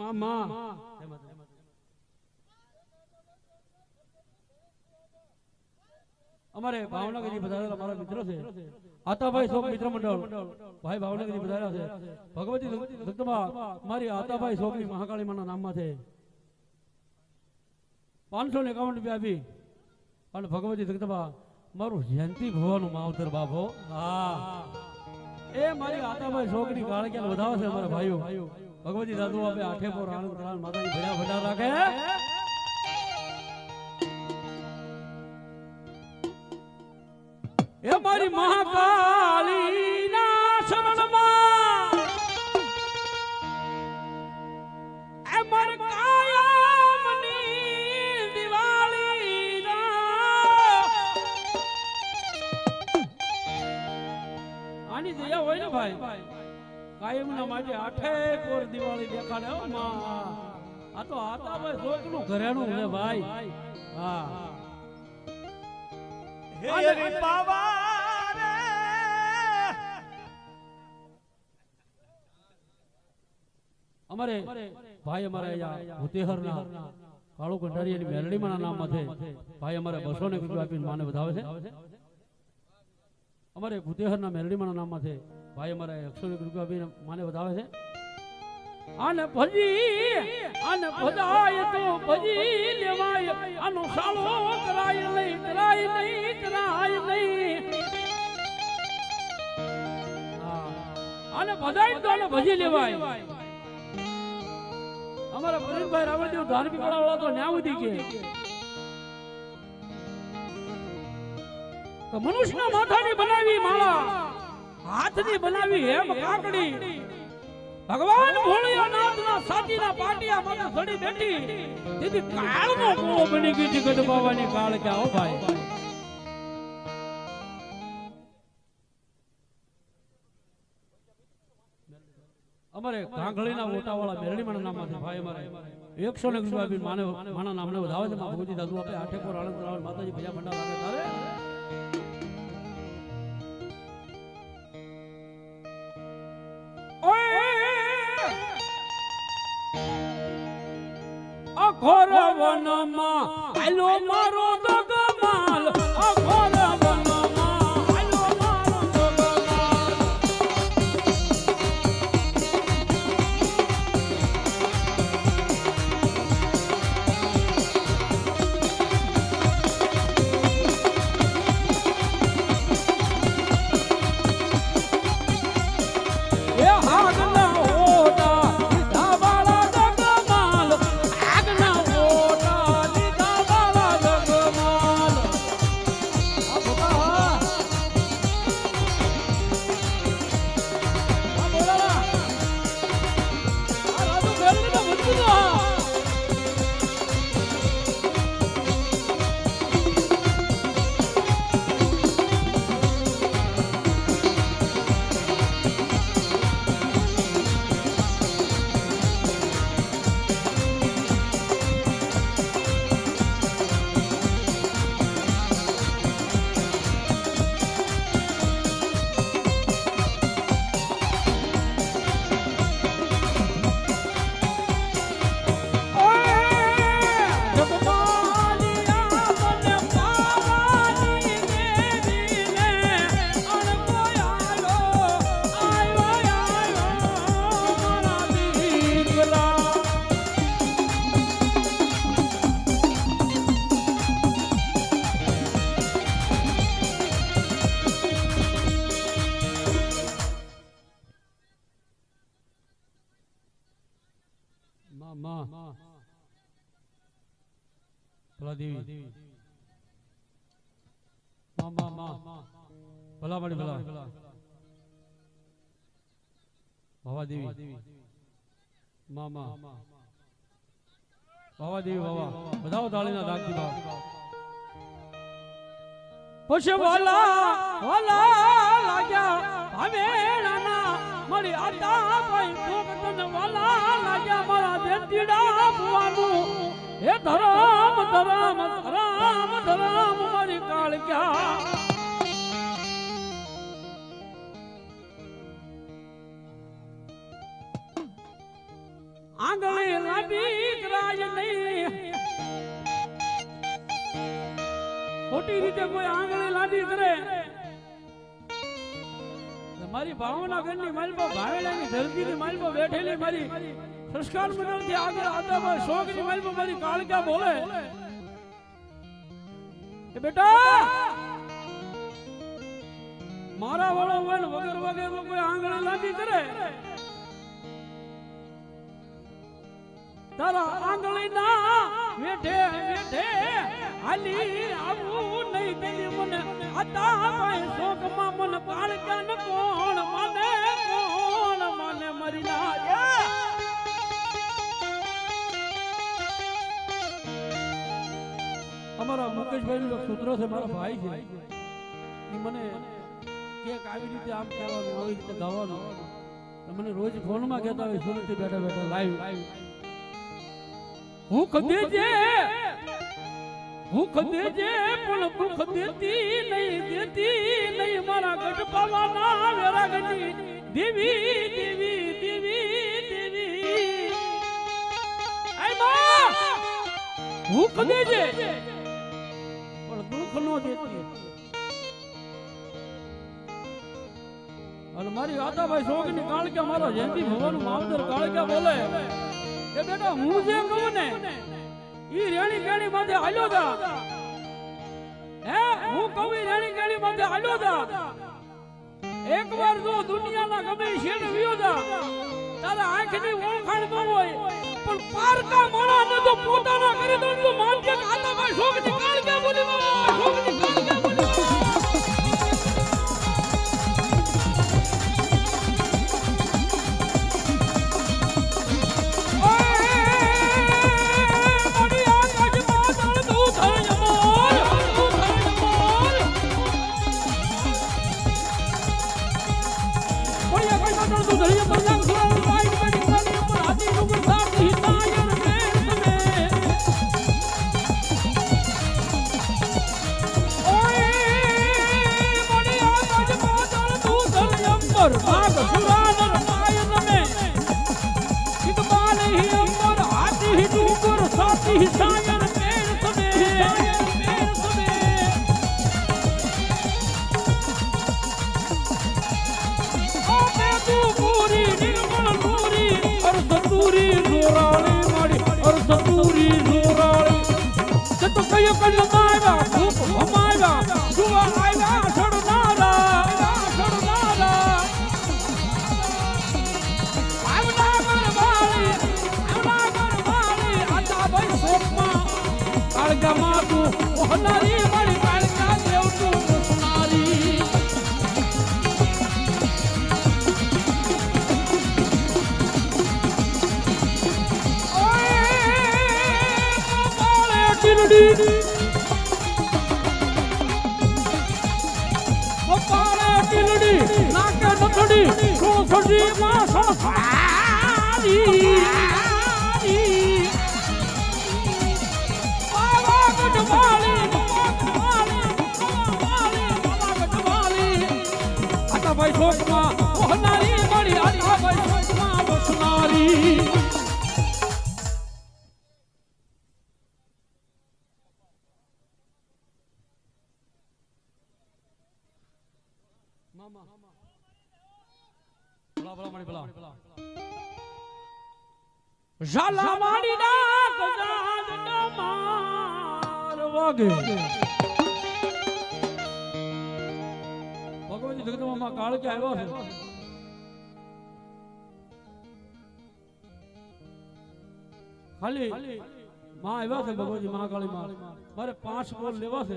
મામા. અમારે ભાવનગરથી બધા મારા મિત્રો છે. આતાભાઈ શોક મિત્ર મંડળ. ભાઈ ભાવનગરથી બધા છે. ભગવતી દત્તમાં મારી આતાભાઈ શોકની મહાકાળી માના નામમાં છે. પાંચસો ને એકાવન રૂપિયા આપી. અને ભગવતી જગદંબા મારું જયંતિ ભવાનું માવતર બાપો હા. એ મારી આતાભાઈ શોકની કાળક્યા વધાવે છે અમારા ભાઈઓ. ભગવતી દાદુ આપે આઠે પોર આણંદ કરાન માતાજી ભેડા ભેડા રાખે એ મારી મહાકાલી ના શરણમાં. એ મારી કાયમની દિવાળી આની દયા હોય ને ભાઈ? કાયમના માટે આઠે કોર દિવાળી દેખાડે હો માં. આ તો આતા ભાઈ શોકનું ઘરેણું છે ભાઈ. હા. હે રે પાવા રે અમારે ભાઈ અમારે અહીંયા ભૂતેહરના કાળુ કંઠારીયાની મેલડીમાંના નામમાં છે. ભાઈ અમારે બસો ને રૂપિયા આપીને માને વધાવે છે. અમારે ભૂતેહરના મેલડીમાંના નામમાં છે. ભાઈ અમારા એકસો આપીને માને વધાવે છે. આને ભજી આને ભજાય તો ભજી લેવાય. આનો સાળો કરાય નહીં કરાય નહીં કરાય નહીં. આને ભજાય તો આને ભજી લેવાય. અમારા પરેશભાઈ રાવળદેવ ધાર્મિક વાળા તો ન્યા ઉધી કે. મનુષ્યના માથાની બનાવી માળા. હાથની બનાવી હેમ કાકડી. ભગવાન ભોળિયાનાથના સાચીના પાટિયા માથે સડી બેઠી. તેથી કાળનો કૂવો બની ગઈ છે ગઢબાવાની કાળ કે આવો ભાઈ. અમારે કાંગળીના ઓટાવાળા મેરડીમાના નામમાં છે ભાઈ અમારે. એકસો ને રૂપિયા માને માના નામને વધાવે છે. માતાજી ભજા ભંડાર આવે તારે? વનમાં આલો મારો ભલા. મળી ભલા. ભવા દેવી માં માં ભવા. દેવી ભવા. બધા દાળીના દાગતી ભાવ. પછી ભલા ભલા લાગ્યા. હવે નાના મારી આતા ભાઈ ભોગતન વાલા લાગ્યા. મારા દેતીડા ભવાનું. હે ધરામ ધરામ ધરામ ધરામ મારી આંગળી રીતે કોઈ આંગળી લાંબી કરે. મારી ભાવના ઘરની માલપા ભાવેલાની ધરતીની માલપા બેઠેલી મારી સંસ્કાર મંડળથી આગળ આતા શોખની માલપા મારી કાળકા બોલે? કે બેટા! મારા વાળો વન વગર વગર કોઈ આંગળી લાંબી કરે. તારા આંગળી ના વેઠે વેઠે હાલી આવું નહીં પેલી મને. આતા ભાઈ શોકમાં મન બાળકન કોણ મને કોણ મને મરી ના અમારા મુકેશભાઈ નું સૂત્ર છે, મારા ભાઈ છે. એ મને કે આવી રીતે આમ કહેવાનું, આવી રીતે ગાવાનું. મને રોજ ફોનમાં કહેતા હોય, સુરતથી બેઠા બેઠા લાઈવ ભૂખ હું કદે જે, પણ ભૂખ દેતી નહીં દેતી નહીં. મારા ગઢ પાવાના વેરાગની દેવી દેવી દેવી દેવી. આય મા હું કદે જે. પણ દુઃખ નો દેતી. અને મારી આતાભાઈ શોખની કાળકા મારો જયંતિ ભગવાન માવતર કાળકા બોલે. કે બેટા, હું જે કહું ને, ઈ રેણી કેણી માથે હાલ્યો જા હે, હું કહું ઈ રેણી કેણી માથે હાલ્યો જા એકવાર જો દુનિયાના ગમે શેડ વિયો જા તારા આંખની ઓળખાણ ન હોય, પણ પારકા માણાને તો પોતાના કરી દઉં તો માન કે આતાભાઈ શોખની કાળકા બોલી મારા શોખની કાળકા બોલી મારા. અર સંદૂરી જોરાળી તે તો કયો કલ્લો માયવા ધૂપ હમાયવા જુવા આયવા સડનારા સડનારા આવના ગરવાળી આવના ગરવાળી આતા ભાઈ સોપમાં કાળગા માતું ઓહનારી મારી માં ગઢવાળી આતા ભાઈ શોકમાં ઓહનારી મળી આતા ભાઈ શોકમાં વસનારી મામા. બોલા બોલા મારી બોલા ઝાલા માડી ના ગજાદ માર વાગે. ભગવતી જગદંબા કાળ કે આવ્યો છે? ખાલી માં આવ્યા છે ભગવાનજી મહાકાળી માં. મારે પાંચ બોલ લેવા છે.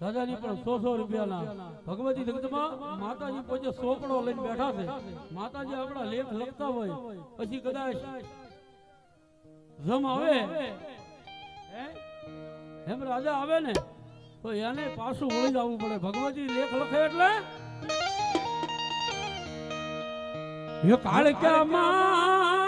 દાદાની પણ સો સો રૂપિયાના. ભગવતી જગતમાં માતાજી પોતે સોપડો લઈને બેઠા છે. માતાજી આપણા લેખ લખતા હોય. પછી કદાચ જમ આવે. હે? એમ રાજા આવે ને તો એને પાછું વળી જવું પડે. ભગવતી લેખ લખે એટલે? એ કાળક્યામાં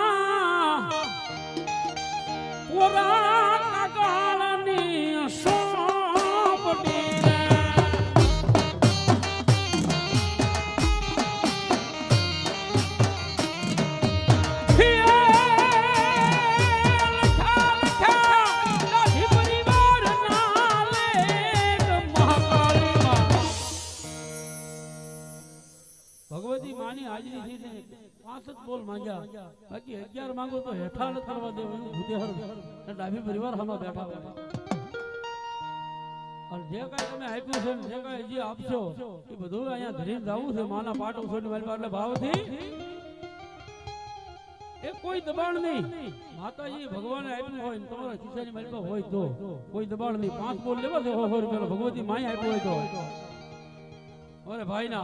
ભાવથી. કોઈ દબાણ નહીં. માતાજી ભગવાને આપ્યું હોય તમારા ખિસ્સાની મારી હોય તો. કોઈ દબાણ નહીં. પાંચ બોલ લેવા છે રૂપિયા ભગવતી માય આપ્યો હોય તો. અરે ભાઈ ના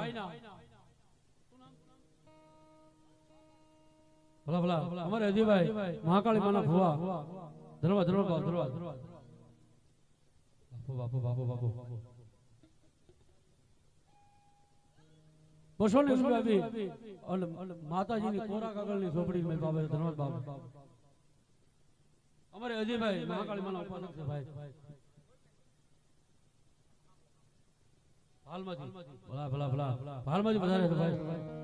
ભલા ભલા અમારે અજયભાઈ મહાકાળી માના ભુવા ધરવા ધરવા બાપ, ધરવા બાપુ બાપુ બાપુ બાપુ બસો ને રૂપિયા બી અને માતાજીની કોરા કાગળની ચોપડી મેં બાબા ધન્યવાદ બાબા અમારે અજયભાઈ મહાકાળી માના ઉપાસક છે ભાઈ ભાલમાંથી ભલા ભલા ભલા ભાલમાંથી વધારે છે ભાઈ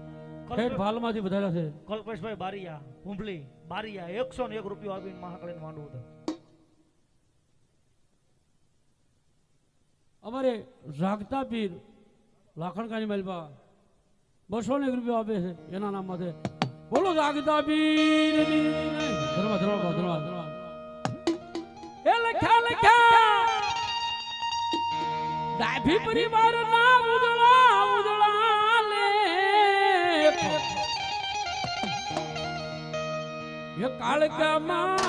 ઠેઠ ભાલમાંથી વધારે છે. કલ્પેશભાઈ બારિયા હુંભલી બારિયા એકસો ને એક રૂપિયો આપીને મહાકાળીને માંડવું હતું. અમારે જાગતા પીર લાખણકાની મલબા બસો ને એક રૂપિયા આપે છે એના નામ છે. બોલો જાગતા પીર ધર્મ ધર્મ ધર્મ એ લખ્યા લખ્યા. ડાભી પરિવાર ના કાળકામાં.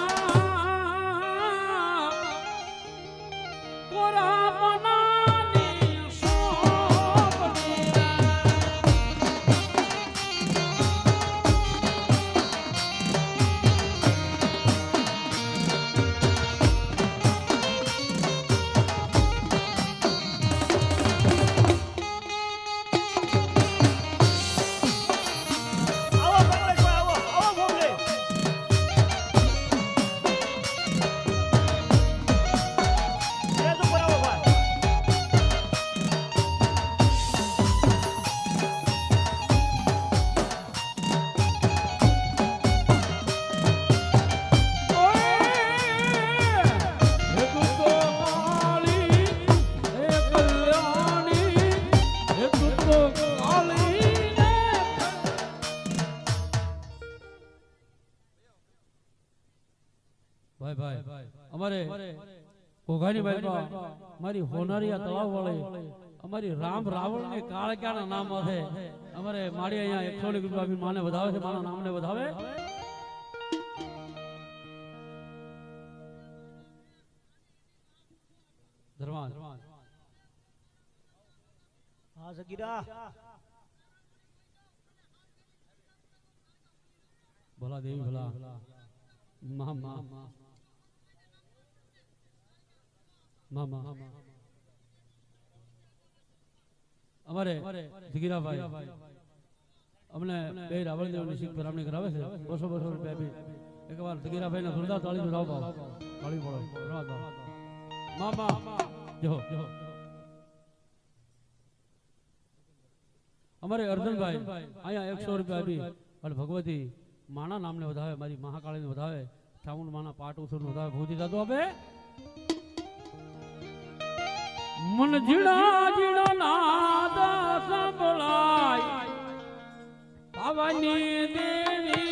કોરા ઘોઘાની બાઈપા મારી હોનારીયા તળાવ વાળી અમારી રામ રાવણ ને કાળક્યાના નામ છે અમારે મારી અહીંયા એકસો ની રૂપિયા માને વધાવે છે મારા નામને વધાવે? ધર્માન હા સગીરા ભલા દેવી ભલા. મા મા. અમારે જગીરાભાઈ. અમને બે ના અર્જુનભાઈ, અહીંયા એકસો રૂપિયા આપી. અને ભગવતી માના નામને વધાવે, મારી મહાકાળીને વધાવે. ચામુંડ માના પાટ ઉછળ વધાવે. ભૂતી દાદુ આપે. મન જીણા જીણા નાદ સંભળાય પાવાની દેવી